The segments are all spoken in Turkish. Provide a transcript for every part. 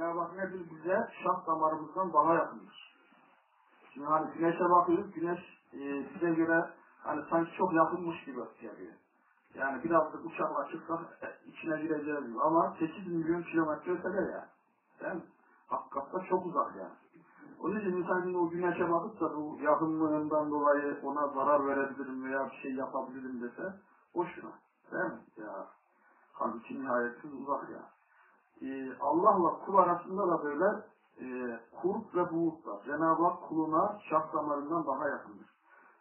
Cenab-ı Hak nedir bize? Şah damarımızdan daha yakındır. Şimdi hani güneşe bakıyoruz, güneş e, bize göre hani sanki çok yakınmış gibi geliyor. Yani biraz da uçakla çıksak e, içine gireceğiz gibi. Ama 8 milyon kilometre ötede ya. Değil mi? Hakikaten çok uzak yani. Onun için insan şimdi o güneşe bakıp da bu yakınlığından dolayı ona zarar verebilirim veya bir şey yapabilirim dese boşuna. Değil mi? Ya halbuki nihayetsiz uzak ya. Ee, Allah'la kul arasında da böyle e, kurp ve buğut. Cenab-ı Hak kuluna şah daha yakındır.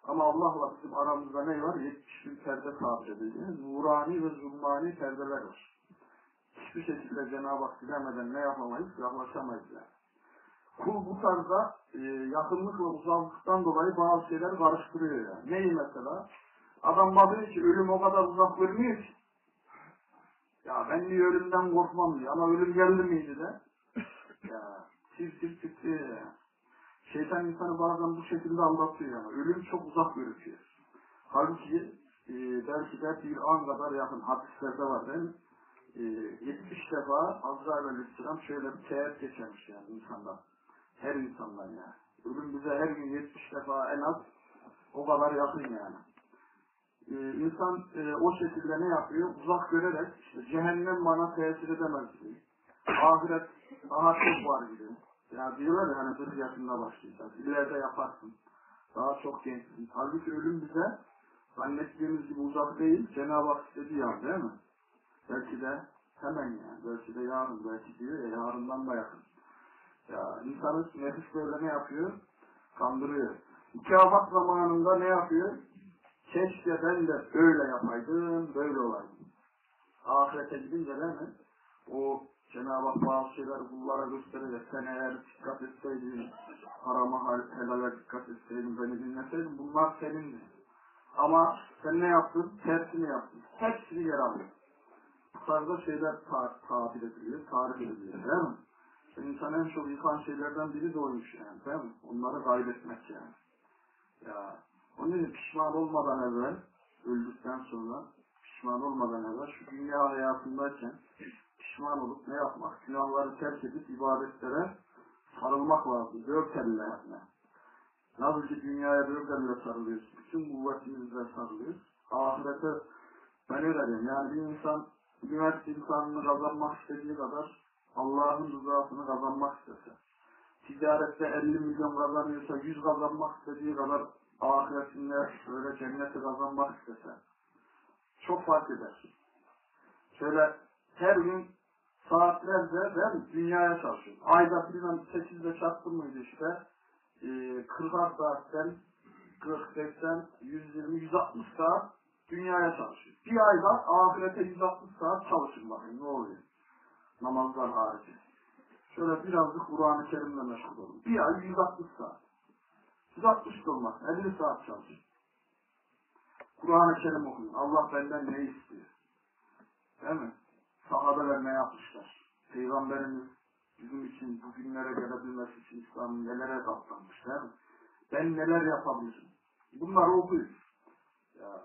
Ama Allah'la bizim aramızda ne var? 70 bin perde tabir edildi. Nurani ve zulmani perdeler var. Hiçbir şekilde Cenab-ı Hak dilemeden ne yapamayız? Yaklaşamayız yani. Kul bu tarzda e, yakınlık ve uzaklıktan dolayı bazı şeyler karıştırıyor yani. Neyi mesela? Adam bakıyor ki ölüm o kadar uzak görünüyor ki. Ya ben niye ölümden korkmam diyor. Ama ölüm geldi miydi de? ya tir titriyor ya. Şeytan insanı bazen bu şekilde anlatıyor yani. Ölüm çok uzak gözüküyor. Halbuki e, belki de bir an kadar yakın hadislerde var değil mi? E, 70 defa Azrail Aleyhisselam şöyle bir teğet geçermiş yani insandan. Her insandan yani. Ölüm bize her gün 70 defa en az o kadar yakın yani. Ee, insan e, o şekilde ne yapıyor? Uzak görerek işte cehennem bana tesir edemez diyor. Ahiret daha çok var gibi. Ya diyorlar ya hani 40 yaşında başlayacağız. İleride yaparsın. Daha çok gençsin. Halbuki ölüm bize zannettiğimiz gibi uzak değil. Cenab-ı Hak istediği an değil mi? Belki de hemen yani. Belki de yarın. Belki diyor ya yarından da yakın. Ya insanın nefis böyle ne yapıyor? Kandırıyor. Mükafat zamanında ne yapıyor? Keşke ben de öyle yapaydım, böyle olaydım. Ahirete gidince değil mi? O Cenab-ı Hak bazı şeyler kullara gösterecek. Sen eğer dikkat etseydin, harama helale dikkat etseydin, beni dinleseydin bunlar senindi. Ama sen ne yaptın? Tersini yaptın. Hepsini yer alıyor. Bu tarzda şeyler ta tabir ediliyor, tarif ediliyor değil mi? İnsan en çok yıkan şeylerden biri de oymuş yani değil mi? Onları kaybetmek yani. Ya onun için pişman olmadan evvel, öldükten sonra pişman olmadan evvel şu dünya hayatındayken pişman olup ne yapmak? Günahları terk edip ibadetlere sarılmak lazım. Dört elle yani. Nasıl ki dünyaya dört elle sarılıyoruz. Bütün kuvvetimizle sarılıyoruz. Ahirete ben öyle. Yani bir insan üniversite imtihanını kazanmak istediği kadar Allah'ın rızasını kazanmak istese. Ticarette 50 milyon kazanıyorsa 100 kazanmak istediği kadar ahiretinde böyle cenneti kazanmak istese çok fark eder. Şöyle her gün saatlerce ben dünyaya çalışıyorum. Ayda bilmem 8'de çarptım mıydı işte e, 40'ar saatten 40, 80, 120, 160 saat dünyaya çalışıyor. Bir ayda ahirete 160 saat çalışın bakayım ne oluyor. Namazlar harici. Şöyle birazcık Kur'an-ı Kerim'le meşgul olun. Bir ay 160 saat. 160 da olmaz. 50 saat çalışın. Kur'an-ı Kerim okuyun. Allah benden ne istiyor? Değil mi? Sahabeler ne yapmışlar? Peygamberimiz bizim için bu günlere gelebilmesi için İslam'ın nelere katlanmış değil mi? Ben neler yapabilirim? Bunları okuyun. Ya